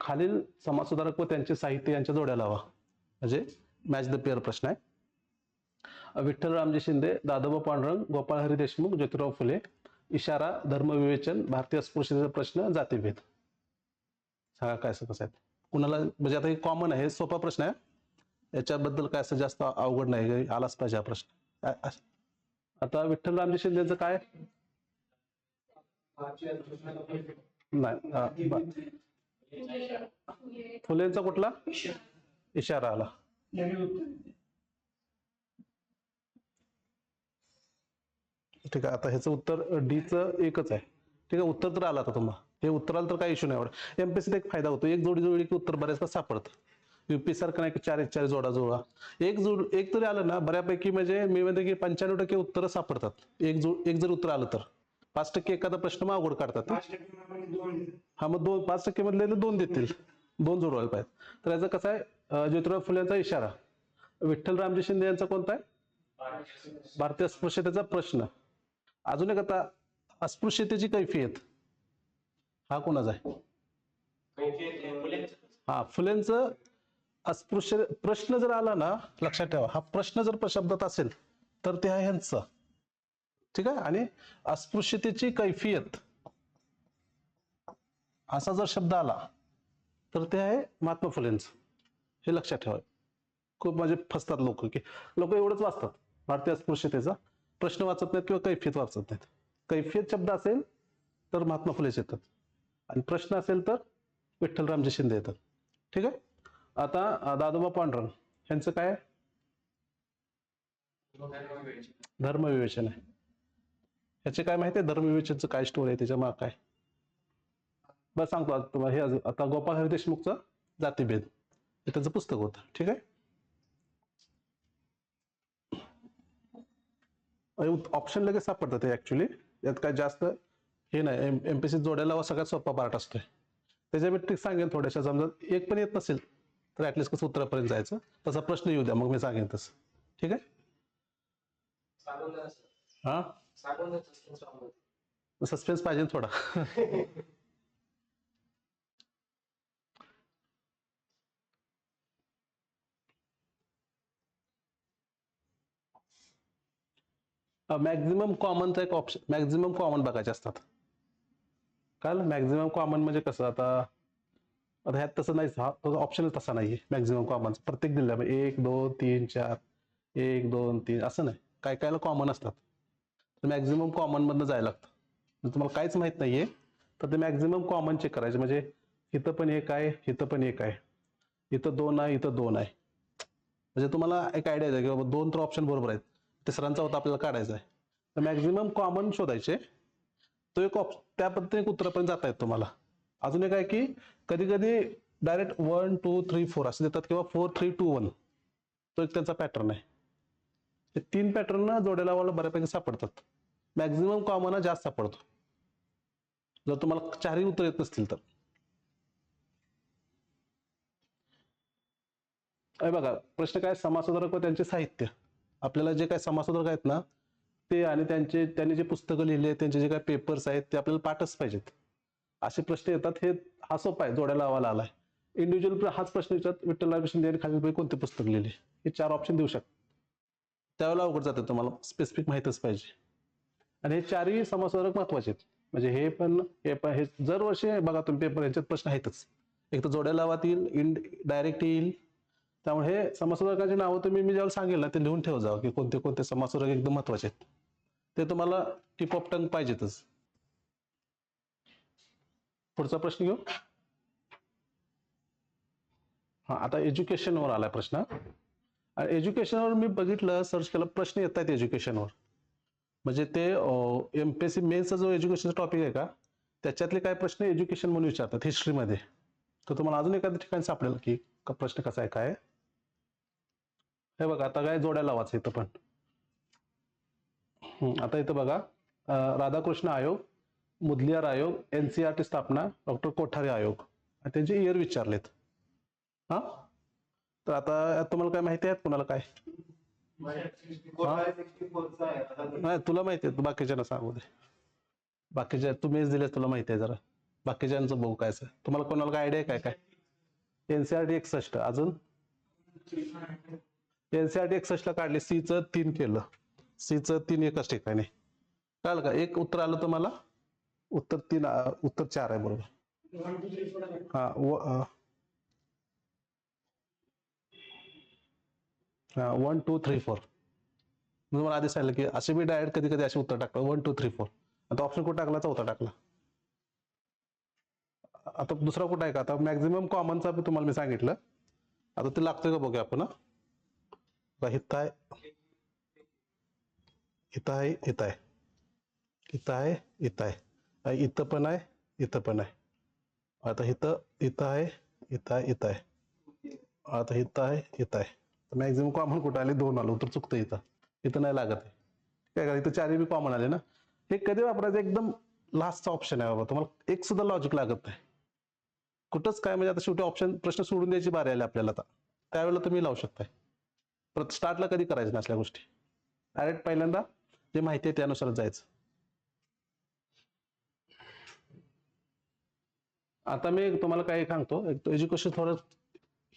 खालील समाजसुधारक व त्यांचे साहित्य यांच्या जोड्या लावा. म्हणजे मॅच द पेअर प्रश्न आहे. विठ्ठल रामजी शिंदे दादोबा पांडुरंग गोपाळ हरी देशमुख ज्योतिराव फुले इशारा धर्मविवेचन भारतीय अस्पृश्यतेचा प्रश्न जातीभेद. सांगा काय असं कसं आहे? कुणाला म्हणजे आता हे कॉमन आहे सोपा प्रश्न आहे. याच्याबद्दल काय असं जास्त अवघड नाही आलाच पाहिजे हा प्रश्न. आता विठ्ठल रामजी शिंदेचं काय? नाही फुलेचा कुठला? इशारा आला. ठीक आहे आता ह्याचं उत्तर डीच एकच आहे. ठीक आहे उत्तर तर आलं आता तुम्हाला हे उत्तर आलं तर काही इश्यू नाही एवढा एमपीसीत एक फायदा होतो. एक जोडी जोडी की उत्तर बऱ्याचदा सापडतं. युपी सारखं नाही की चार एक चार जोडा जोडा एक जोड एक तरी आलं ना बऱ्यापैकी म्हणजे मी म्हणते की पंच्याण्णव टक्के उत्तरं सापडतात. एक जो एक जर उत्तर आलं तर. पाच टक्के एखादा प्रश्न मग अवघड काढतात हा मग दोन पाच टक्के मधले दोन देतील. दोन जोडवायला पाहिजे तर याचं कसं आहे? ज्योतिराव फुले यांचा इशारा. विठ्ठल रामजी शिंदे यांचा कोणता आहे? भारतीय अस्पृश्यतेचा प्रश्न. अजून एक आता अस्पृश्यतेची कैफियत हा कोणाचा आहे? हा फुलेंचं अस्पृश्य प्रश्न जर आला ना लक्षात ठेवा हा प्रश्न जर शब्दात असेल तर ते आहे ह्यांचं. ठीक आहे? आणि अस्पृश्यतेची कैफियत. असा जर शब्द आला तर ते आहे महात्मा फुलेंचं. हे लक्षात ठेवा. खूप म्हणजे फसतात लोक की लोक एवढंच वाचतात भारतीय अस्पृश्यतेचा. प्रश्न वाचत नाहीत किंवा कैफियत वाचत नाहीत. कैफियत शब्द असेल तर महात्मा फुलेच येतात. आणि प्रश्न असेल तर विठ्ठलरामजी शिंदे येतात. ठीक आहे? आता दादोबा पांडुरंग यांचं काय धर्मविवेचन आहे. ह्याचे काय माहिती आहे? धर्मविवेचनचं काय स्टोरी आहे त्याच्या माग काय? बस सांगतो तुम्हाला. हे आता गोपाळ हरी देशमुखचं जातीभेद. हे त्याचं पुस्तक होतं. ठीक आहे? ऑप्शन लगेच सापडतात ते ऍक्च्युली यात काय जास्त हे नाही. एमपीसी जोडायला सगळ्यात सोपा पार्ट असतोय. त्याच्या व्यतिरिक्त सांगेन थोड्याशा. समजा एक पण येत नसेल तर ऍटलिस्ट कसं उत्तरापर्यंत जायचं? तसा प्रश्न येऊ द्या. मग मी सांगेन तसं. ठीक आहे? हा? सस्पेन्स पाहिजे थोडा. मॅक्झिमम कॉमनचा एक ऑप्शन मॅक्झिमम कॉमन बघायचे असतात. काल मॅक्झिमम कॉमन म्हणजे कसं आता आता ह्यात तसं नाही ऑप्शन तसा नाही मॅक्झिमम कॉमन प्रत्येक जिल्ह्यामध्ये एक दोन तीन चार एक दोन तीन असं नाही. काय कायला कॉमन असतात. तर मॅक्झिमम कॉमन मधनं जायला लागतं. तुम्हाला काहीच माहीत नाहीये तर ते मॅक्झिमम कॉमन चेक करायचे. म्हणजे इथं पण एक आहे इथं पण एक आहे. इथं दोन आहे इथं दोन आहे. म्हणजे तुम्हाला एक आयडिया आहे की बाबा दोन तर ऑप्शन बरोबर आहेत. तिसऱ्यांचा होता आपल्याला काढायचा आहे. तर मॅक्झिमम कॉमन शोधायचे. तो एक ऑप्शन त्या पद्धतीने एक उत्तरापर्यंत जाता येत तुम्हाला. अजून एक आहे की कधी कधी direct one two three four असं देतात किंवा फोर थ्री टू वन तो एक त्यांचा पॅटर्न आहे. तीन पॅटर्न जोड्याला लावायला बऱ्यापैकी सापडतात. मॅक्झिमम कॉमन जास्त सापडतो. जर तुम्हाला चारही उत्तर येत नसतील तर. अरे बघा प्रश्न काय? समाजसुधारक व त्यांचे साहित्य. आपल्याला जे काय समाजसुधारक आहेत ना ते आणि त्यांचे त्यांनी जे पुस्तकं लिहिले त्यांचे जे काय पेपर्स आहेत ते आपल्याला पाठच पाहिजेत. असे प्रश्न येतात. हे हा सोपा आहे. जोड्याला लावायला आलाय. इंडिव्हिज्युअल हाच प्रश्न विचारत विठ्ठल रामकृष्ण यांनी खालीलपैकी कोणते पुस्तक लिहिले? हे चार ऑप्शन देऊ शकतात त्यावेळेला अवघड जातं तुम्हाला स्पेसिफिक माहितच पाहिजे. आणि हे चारही समाजसुधारक महत्त्वाचे आहेत. म्हणजे हे पण हे पण हे जर वर्षी बघा तुम्ही पेपर यांच्यात प्रश्न आहेतच. एक तर जोड्या लावात येईल इन डायरेक्ट येईल. त्यामुळे हे समाजसुधारकांची नावं तुम्ही मी ज्यावेळेला सांगेल ना ते लिहून ठेव जावं की कोणते कोणते समाजसुधारक एकदम महत्त्वाचे आहेत. ते तुम्हाला टिप ऑफ टंग पाहिजेतच. पुढचा प्रश्न घेऊ. हा आता एज्युकेशनवर आलाय प्रश्न. एज्युकेशनवर मी बघितलं सर्च केलं प्रश्न येत आहेत एज्युकेशनवर म्हणजे ते एमपीएससी मेनचा जो एज्युकेशनचा टॉपिक आहे का त्याच्यातले काय प्रश्न एज्युकेशन म्हणून विचारतात हिस्ट्रीमध्ये तर तुम्हाला अजून एखाद्या ठिकाणी सापडेल की का प्रश्न कसा आहे काय हे बघा आता काय जोड्या लावायचं इथं पण. आता इथं बघा राधाकृष्ण आयोग मुदलियार आयोग एनसीआरटी स्थापना डॉक्टर कोठारी आयोग. त्यांचे इयर विचारलेत. हा? तर आता तुम्हाला काय माहिती आहेत कुणाला काय? नाही तुला माहिती आहे बाकीच्यांना सांगू दे. बाकीच्या तू मेज दिले तुला माहिती आहे जरा. बाकीच्यांचं बघू काय. तुम्हाला कोणाला काय आयडिया आहे काय काय? एनसीआरटी एकसष्ट. अजून? एनसीआरटी एकसष्ट ला काढले. सीचं तीन केलं. सीचं तीन एकाच ठिकाणी. कळलं का? एक उत्तर आलं तुम्हाला? उत्तर तीन उत्तर चार आहे बरोबर. हा व- अं, हा वन टू थ्री फोर मी तुम्हाला आधी सांगितलं की असे बी डायरेक्ट कधी कधी असे उत्तर टाकलं वन टू थ्री फोर आता ऑप्शन कुठे टाकला? चौथा टाकला. आता दुसरा कुठं आहे का? आता मॅक्झिमम कॉमनचा बी तुम्हाला मी सांगितलं. आता ते लागतोय का बघूया आपण बघा, इथं आहे. इथं आहे इथं आहे. इथं आहे इथं आहे. इथं पण आहे इथं पण आहे. आता इथं इथं आहे इथं आहे इथं आहे. आता इथं आहे इथं आहे. मॅक्झिमम कॉमन कुठं आले? दोन आलो. तर चुकतं इथं. इथं नाही लागत आहे. काय करा इथं चारही बी कॉमन आले ना? हे कधी वापरायचं? एकदम लास्टचा ऑप्शन आहे बाबा. तुम्हाला एक सुद्धा लॉजिक लागत नाही. कुठंच काय? म्हणजे आता शेवटी ऑप्शन प्रश्न सोडून द्यायची बारी आली आपल्याला आता. त्यावेळेला तुम्ही लावू शकताय. परत स्टार्टला कधी करायचं नसल्या गोष्टी? डायरेक्ट पहिल्यांदा जे माहिती आहे त्यानुसार जायचं. आता मी तुम्हाला काय सांगतो. एक एज्युकेशन थोडं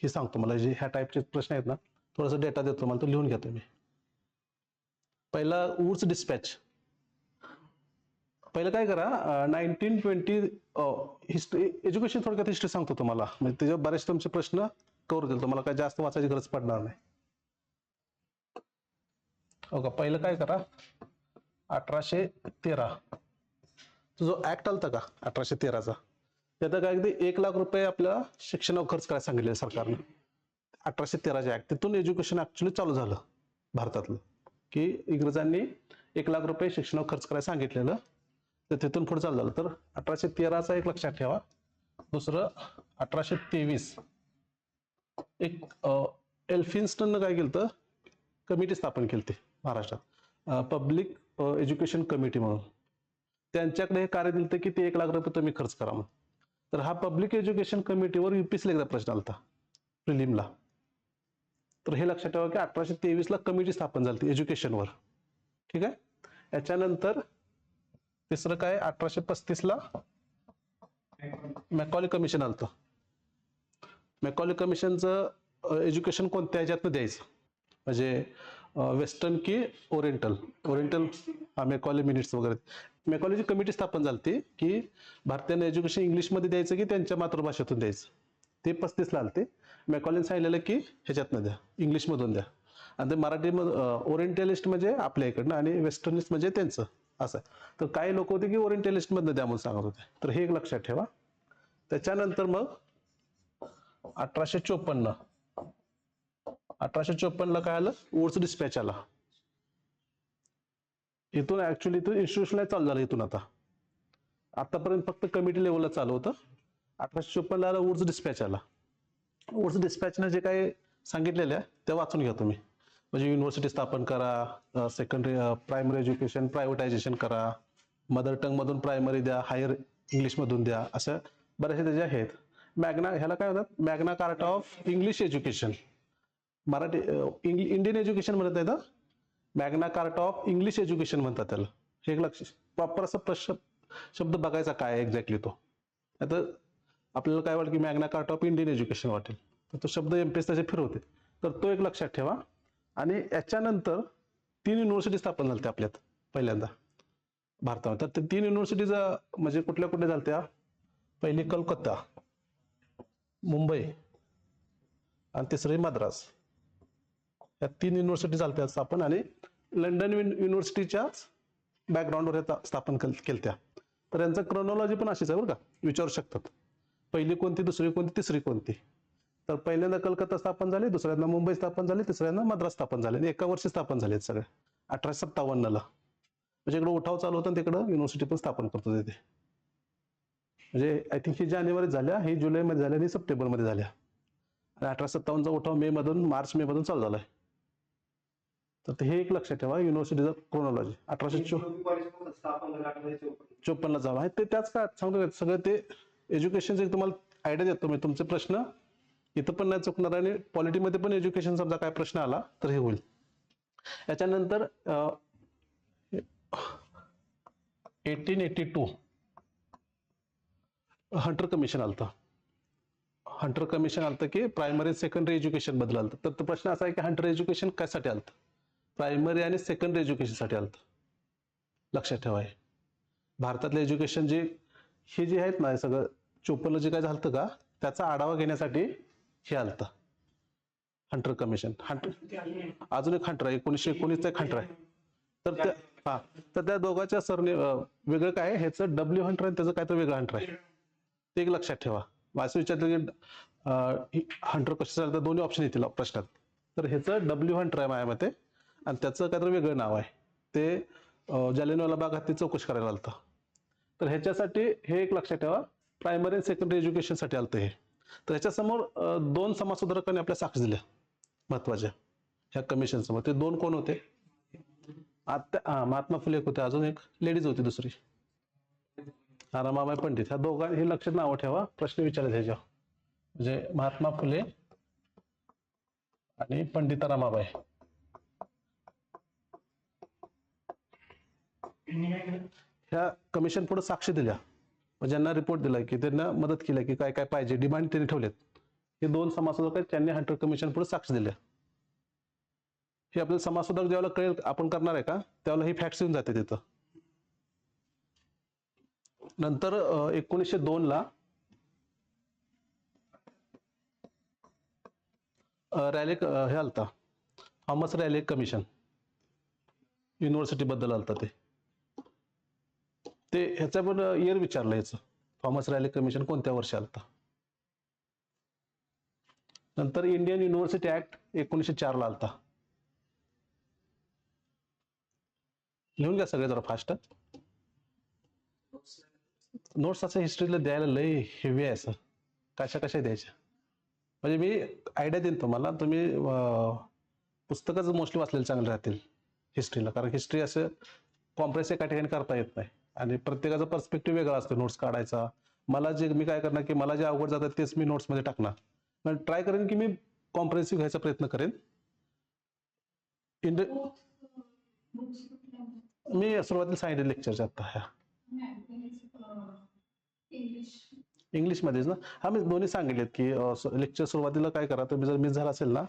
हे सांगतो मला. जे ह्या टाईपचे प्रश्न आहेत ना थोडासा डेटा देतो मला तो लिहून घेतो मी पहिला वूड्स डिस्पॅच पहिलं काय करा नाईन्टीन ट्वेंटी हिस्ट्री एज्युकेशन थोडक्यात हिस्ट्री सांगतो तुम्हाला. म्हणजे त्याच्यावर बरेच तुमचे प्रश्न कवर देईल तुम्हाला काय जास्त वाचायची गरज पडणार नाही. हो का पहिलं काय करा अठराशे तेरा. तो जो ऍक्ट आलता का अठराशे तेराचा? त्यात काय अगदी एक लाख रुपये आपल्याला शिक्षणावर खर्च करायला सांगितले सरकारने. अठराशे तेराच्या ऍक्ट तिथून एज्युकेशन ऍक्च्युली चालू झालं भारतातलं. की इंग्रजांनी एक लाख रुपये शिक्षणावर खर्च करायला सांगितलेलं. तर तिथून पुढे चालू झालं. तर अठराशे तेराचा एक लक्षात ठेवा. दुसरं अठराशे तेवीस. एक एल्फिन्स्टननं काय केलं तर कमिटी स्थापन केली होती महाराष्ट्रात पब्लिक एज्युकेशन कमिटी म्हणून. त्यांच्याकडे हे कार्य दिलं की ते एक लाख रुपये तुम्ही खर्च करा म्हणून. तर हा पब्लिक एज्युकेशन कमिटीवर युपीएसला एकदा प्रश्न आला होता प्रिलिमला. तर हे लक्षात ठेवा की अठराशे तेवीसला कमिटी स्थापन झाली होती एज्युकेशनवर. ठीक आहे? याच्यानंतर तिसरं काय? अठराशे पस्तीसला मॅकॉली कमिशन आलं मॅकॉली कमिशनचं एज्युकेशन कोणत्या ह्याच्यातनं द्यायचं? म्हणजे वेस्टर्न की ओरिएंटल? ओरिएंटल मेकॉली मिनिट्स वगैरे. मेकॉलीची कमिटी स्थापन झाली की भारतीयांना एज्युकेशन इंग्लिशमध्ये द्यायचं की त्यांच्या मातृभाषेतून द्यायचं. ते पस्तीसला आलते. मॅकॉलिन सांगितलेलं की ह्याच्यातनं द्या इंग्लिशमधून द्या. आणि ते मराठी ओरिएंटलिस्ट म्हणजे आपल्या इकडनं आणि वेस्टर्निस्ट म्हणजे त्यांचं असं तर काही लोक होते की ओरिएंटलिस्टमधनं द्या म्हणून सांगत होते. तर हे एक लक्षात ठेवा. त्याच्यानंतर मग अठराशे चोपन्न अठराशे चोपन्नला काय आलं? वुड्स डिस्पॅच आला. इथून ऍक्च्युली इथून इन्स्टिट्यूशनला चालू झालं इथून आता. आतापर्यंत फक्त कमिटी लेवलला चालू होतं. अठराशे चोपन्नला आलं वुड्स डिस्पॅच आला. वरचं डिस्पॅचनं जे काही सांगितलेलं आहे ते वाचून घ्या तुम्ही. म्हणजे युनिव्हर्सिटी स्थापन करा सेकंडरी प्रायमरी एज्युकेशन प्रायव्हेटायझेशन करा मदर टंगमधून प्रायमरी द्या हायर इंग्लिशमधून द्या असं बऱ्याचशा त्याचे आहेत. मॅग्ना ह्याला काय म्हणतात? Magna Carta of English education Marathi Indian education म्हणत नाही तर Magna Carta of English education म्हणतात त्याला. हे एक लक्ष प्रॉपर असं प्रश्न शब्द बघायचा काय एक्झॅक्टली तो. आता आपल्याला काय वाटतं की Magna Carta of Indian education वाटेल. तर तो शब्द एम पी एस त्याचे फिरवते. तर तो एक लक्षात ठेवा. आणि याच्यानंतर तीन युनिव्हर्सिटी स्थापन झाल्या आपल्यात पहिल्यांदा भारतामध्ये. तर ते तीन युनिव्हर्सिटीज म्हणजे कुठल्या कुठल्या झाल्या पहिली कलकत्ता मुंबई आणि तिसरी मद्रास. या तीन युनिव्हर्सिटी झाल्या स्थापन आणि लंडन युनिव्हर्सिटीच्याच बॅकग्राऊंडवर या स्थापन केल केलत्या. तर यांचं क्रोनॉलॉजी पण अशीच आहे बरं का. विचारू शकतात. पहिली कोणती दुसरी कोणती तिसरी कोणती? तर पहिल्यांदा कलकत्ता स्थापन झाली दुसऱ्यांदा मुंबई स्थापन झाली तिसऱ्यांदा मद्रास स्थापन झाली. आणि एका वर्षी स्थापन झाले सगळे. अठराशे सत्तावन्नला. म्हणजे इकडे उठाव चालू होता तिकडं युनिव्हर्सिटी पण स्थापन करतो तिथे म्हणजे आय थिंक ही जानेवारीत झाल्या ही जुलैमध्ये झाल्या आणि सप्टेंबरमध्ये झाल्या. आणि अठराशे सत्तावन्नचा उठाव मे मधून मार्च मे मधून चालू झालाय. तर ते हे एक लक्षात ठेवा युनिव्हर्सिटीचा क्रोनॉलॉजी अठराशे चोपन्न चोपन्नला झाला आहे ते त्याच काळात सांगतो सगळं ते एज्युकेशनचे तुम्हाला आयडिया देतो मी. तुमचे प्रश्न इथं पण नाही चुकणार आणि पॉलिटीमध्ये पण एज्युकेशन समजा काय प्रश्न आला तर हे होईल. याच्यानंतर eighteen eighty two. Hunter commission आलतं. हंटर कमिशन आलतं की प्रायमरी सेकंडरी एज्युकेशनबद्दल आलतं तर प्रश्न असा आहे की हंटर एज्युकेशन कशासाठी आलतं? प्रायमरी आणि सेकंडरी एज्युकेशनसाठी आलतं. लक्षात ठेवा आहे भारतातलं एज्युकेशन जे हे जे आहेत ना सगळं चोपलं जे काय झालं का त्याचा आढावा घेण्यासाठी हे आलत हंटर कमिशन हंटर अजून एक हंटर आहे. एकोणीसशे एकोणीसचा एक हंटर आहे. तर त्या हा. तर त्या दोघांच्या सरने वेगळं काय ह्याचं डब्ल्यू हंटर आहे त्याचं काय तर वेगळं हंटर आहे. ते एक लक्षात ठेवा. असं विचारलं की हंटर कसं तर दोन्ही ऑप्शन येतील प्रश्नात. तर ह्याचं डब्ल्यू हंटर आहे माझ्या मते. आणि त्याचं काहीतरी वेगळं नाव आहे. ते अं, बाग हत्ती चौकशी करायला आलतं. तर ह्याच्यासाठी हे एक लक्षात ठेवा. प्रायमरी सेकंडरी एज्युकेशनसाठी आलतं हे. तर ह्याच्यासमोर दोन समाजसुधारकांनी आपल्या साक्ष दिल्या. महत्त्वाच्या. ह्या कमिशन समोर. ते दोन कोण होते? आता महात्मा फुले एक होते. अजून एक लेडीज होती दुसरी. रामाबाई पंडित. ह्या दोघां हे लक्षात नावं ठेवा. प्रश्न विचारले ह्याच्या म्हणजे महात्मा फुले आणि पंडिता रामाबाई. ह्या कमिशन पुढे साक्ष दिल्या. ज्यांना रिपोर्ट दिला की त्यांना मदत केली की काय काय पाहिजे डिमांड त्यांनी ठेवलेत हे दोन समाजसुधारक आहेत त्यांनी हंटर कमिशन पुढे साक्ष दिल्या हे आपल्याला समाजसुधारक ज्यावेळेला कळेल आपण करणार आहे का? त्यावेळेला ही फॅक्ट्स येऊन जाते तिथं. नंतर एकोणीसशे दोन ला रॅलेक हे आलता. थॉमस रॅले कमिशन युनिव्हर्सिटी बद्दल आलता ते. ते ह्याचा पण इयर विचारलं याचं. थॉमस रॅले कमिशन कोणत्या वर्षी आलता? नंतर इंडियन युनिव्हर्सिटी ऍक्ट एकोणीसशे चार ला आलता. लिहून घ्या सगळे जरा फास्ट नोट्स असं हिस्ट्रीला द्यायला लय हेवी आहे असं. कशा कशा द्यायच्या? म्हणजे मी आयडिया देईन तुम्हाला. तुम्ही पुस्तकच मोस्टली वाचलेले चांगले राहतील हिस्ट्रीला कारण हिस्ट्री असं कॉम्प्रेस एका ठिकाणी करता येत नाही. आणि प्रत्येकाचा पर्स्पेक्टिव्ह वेगळा असतो नोट्स काढायचा. मला जे मी काय करणार की मला जे अवघड जातात तेच मी नोट्समध्ये टाकणार. ट्राय करेन की मी कॉम्प्रेन्सिव्ह घ्यायचा प्रयत्न करेन. इंड मी सुरुवातीला सांगितले लेक्चरच्या आता ह्या. इंग्लिशमध्येच ना? हा मी दोन्ही सांगितलेत की लेक्चर सुरुवातीला काय करा तुम्ही जर मिस झाला असेल ना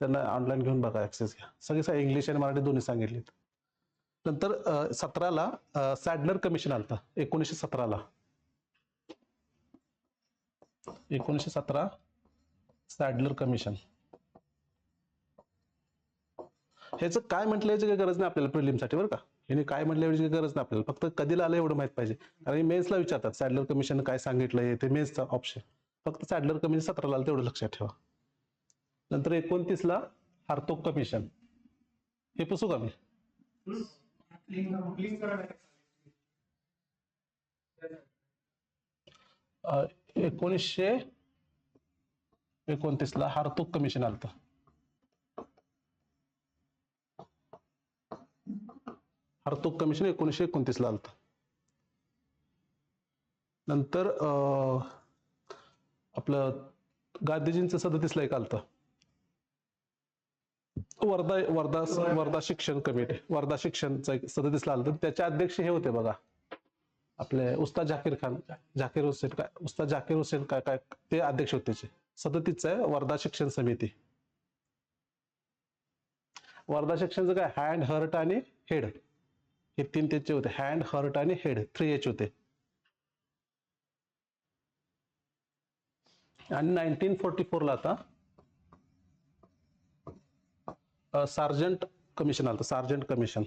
त्यांना ऑनलाईन घेऊन बघा ऍक्सेस घ्या. सगळे इंग्लिश आणि मराठी दोन्ही सांगितलेत. नंतर सतराला सॅडलर कमिशन आलता एकोणीसशे सतराला. एकोणीसशे सतरा सॅडलर कमिशन. ह्याचं काय म्हटलं याची काही गरज नाही आपल्याला प्रिलिमसाठी बरं का? याने काय म्हटलं याची काही गरज नाही आपल्याला. फक्त कधीला आलं एवढं माहीत पाहिजे. कारण मेन्सला विचारतात सॅडलर कमिशन काय सांगितलंय? ते मेन्सचा ऑप्शन फक्त सॅडलर कमिशन सतराला आलं तेवढं लक्षात ठेवा. नंतर एकोणतीसला हार्तोक कमिशन. हे पुसू का मी? एकोणीसशे एकोणीसशे एकोणतीसला हार्तुक कमिशन आलत. हार्तूक कमिशन एकोणीसशे एकोणतीसला आलत. नंतर अं, आपलं गांधीजींचं सदतीसला एक आलतं. वर्धा वर्धा वर्धा शिक्षण कमिटी वर्धा शिक्षण एक सदतीसला तर त्याचे अध्यक्ष हे होते बघा. आपले उस्ताद झाकीर खान झाकीर हुसेन काय उस्ताद झाकीर हुसेन काय काय ते अध्यक्ष होते सदतीच आहे वर्धा शिक्षण समिती. वर्धा शिक्षणचं काय हँड हर्ट आणि हेड हे तीन त्याचे होते हँड हर्ट आणि हेड थ्री एच होते. आणि नाईन्टीन फोर्टी फोरला आता सार्जंट कमिशन आलं सार्जंट कमिशन.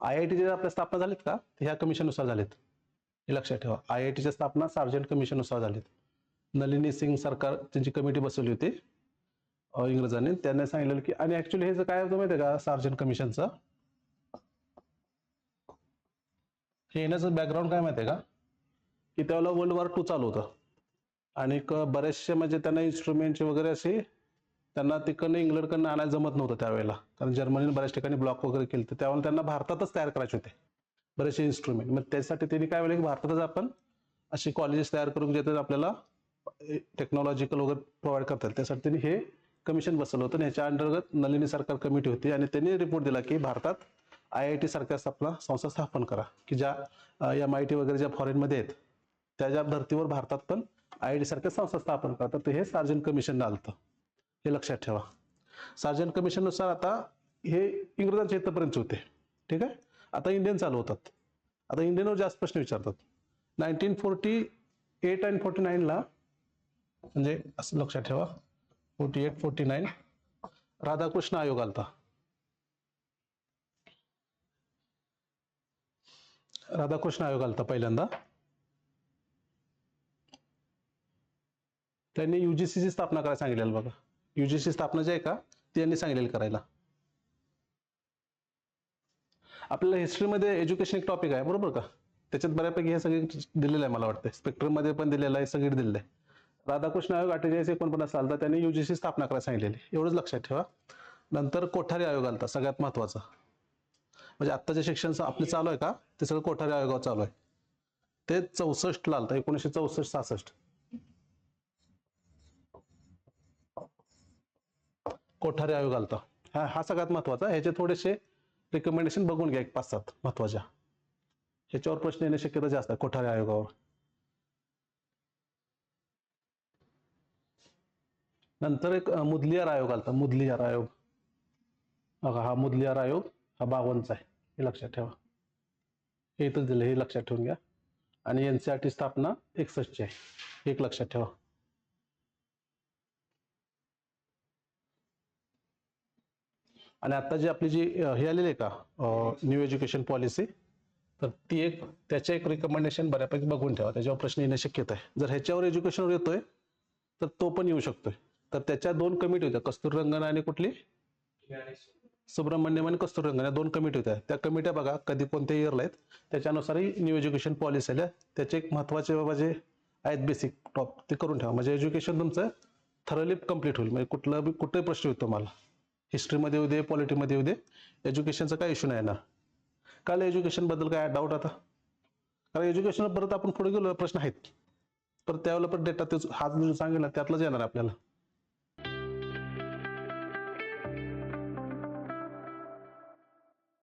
आय आय टीच्या आपल्या स्थापना झालीत का? ते ह्या कमिशननुसार झालेत. हे लक्षात ठेवा. आय आय टीच्या स्थापना सार्जंट कमिशननुसार झालीत. नलिनी सिंग सरकार त्यांची कमिटी बसवली होती इंग्रजांनी. त्यांनी सांगितलेलं की आणि ऍक्च्युली हे काय होतं माहिती आहे का सार्जंट कमिशनचं? हे येण्याचं बॅकग्राऊंड काय माहिती आहे का? की त्यावेळेला वर्ल्ड वॉर टू चालू होतं. आणि बरेचसे म्हणजे त्यांना इन्स्ट्रुमेंटचे वगैरे असे त्यांना तिकडनं इंग्लंडकडनं आणायला जमत नव्हतं त्यावेळेला. कारण जर्मनीने बऱ्याच ठिकाणी ब्लॉक वगैरे केले तर त्यावेळेला त्यांना भारतातच तयार करायचे होते. बरेचसे इन्स्ट्रुमेंट मग त्यासाठी त्यांनी काय वेळेला भारतातच आपण अशी कॉलेजेस तयार करून ज्याच्यात आपल्याला टेक्नॉलॉजिकल वगैरे प्रोव्हाइड करता येईल त्यासाठी त्यांनी हे कमिशन बसवलं होतं आणि ह्याच्या अंतर्गत नलिनी सरकार कमिटी होती आणि त्यांनी रिपोर्ट दिला की भारतात आय आय टी सारख्या स्थापना संस्था स्थापन करा. की ज्या एम आय टी वगैरे ज्या फॉरेनमध्ये आहेत त्याच्या धर्तीवर भारतात पण आय डी सारख्या संस्था स्थापन करतात. तर हे सार्जन कमिशन आलं हे लक्षात ठेवा. सार्जन कमिशननुसार आता हे इंग्रजांच्या इथपर्यंत होते. ठीक आहे? आता इंडियन चालू होतात. आता इंडियनवर जास्त प्रश्न विचारतात. Nineteen forty eight and forty नाईनला म्हणजे असं लक्षात ठेवा forty eight forty nine Radhakrishna आयोग आलता. राधाकृष्ण आयोग आलता पहिल्यांदा. त्यांनी युजीसीची स्थापना करायला सांगितलेलं बघा. युजीसी स्थापना जी आहे का? ती यांनी सांगितलेली करायला. आपल्याला हिस्ट्रीमध्ये एज्युकेशन एक टॉपिक आहे बरोबर का? त्याच्यात बऱ्यापैकी हे सगळे दिलेलं आहे मला वाटतं स्पेक्ट्रममध्ये पण दिलेलं आहे सगळं दिलेलं आहे. राधाकृष्ण आयोग अठ्ठेचाळीस एकोणपन्नास तर त्यांनी युजीसी स्थापना करायला सांगितलेली. एवढंच लक्षात ठेवा. नंतर कोठारी आयोग आलता सगळ्यात महत्त्वाचा. म्हणजे आत्ता जे शिक्षण आपलं चालू आहे का? ते सगळं कोठारी आयोगावर चालू आहे. ते चौसष्टला आलता एकोणीसशे चौसष्ट सहासष्ट. कोठारी आयोग आलता. हा हा सगळ्यात महत्त्वाचा. ह्याचे थोडेसे रिकमेंडेशन बघून घ्या एक पाच सात महत्त्वाच्या. ह्याच्यावर प्रश्न येण्याची शक्यता जास्त कोठारी आयोगावर. नंतर एक मुदलियार आयोग आलता मुदलियार आयोग. बघा हा मुदलियार आयोग हा बावनचा आहे. हे लक्षात ठेवा. हे इथंच दिलं हे लक्षात ठेवून घ्या. आणि एन सी आर टी स्थापना एकसष्टची आहे. एक लक्षात ठेवा. आणि आता जी आपली जी हे आलेली आहे का न्यू एज्युकेशन पॉलिसी तर ती एक त्याच्या एक रिकमेंडेशन बऱ्यापैकी बघून ठेवा. त्याच्यावर प्रश्न येणं शक्यता आहे. जर ह्याच्यावर एज्युकेशनवर येतोय तर तो पण येऊ शकतोय. तर त्याच्या दोन कमिटी होत्या. कस्तूर रंगन आणि कुठली? सुब्रमण्यम आणि कस्तूर रंगन या दोन कमिटी होत्या. त्या कमिट्या बघा कधी कोणत्या इयरला आहेत. त्याच्यानुसारही न्यू एज्युकेशन पॉलिसी आल्या. त्याचे एक महत्त्वाचे बाबा जे आहेत बेसिक टॉप ते करून ठेवा. म्हणजे एज्युकेशन तुमचं थरली कंप्लीट होईल. म्हणजे कुठलं कुठेही प्रश्न येतो तुम्हाला. हिस्ट्रीमध्ये येऊ दे पॉलिटीमध्ये येऊ दे एज्युकेशनचा काय इश्यू नाही येणार काल एज्युकेशनबद्दल काय डाऊट आता? कारण एज्युकेशन परत आपण पुढे गेलो प्रश्न आहेत. परत त्यावेळेला पण डेटा तेच हाच जो सांगेल ना त्यातलाच येणार आपल्याला.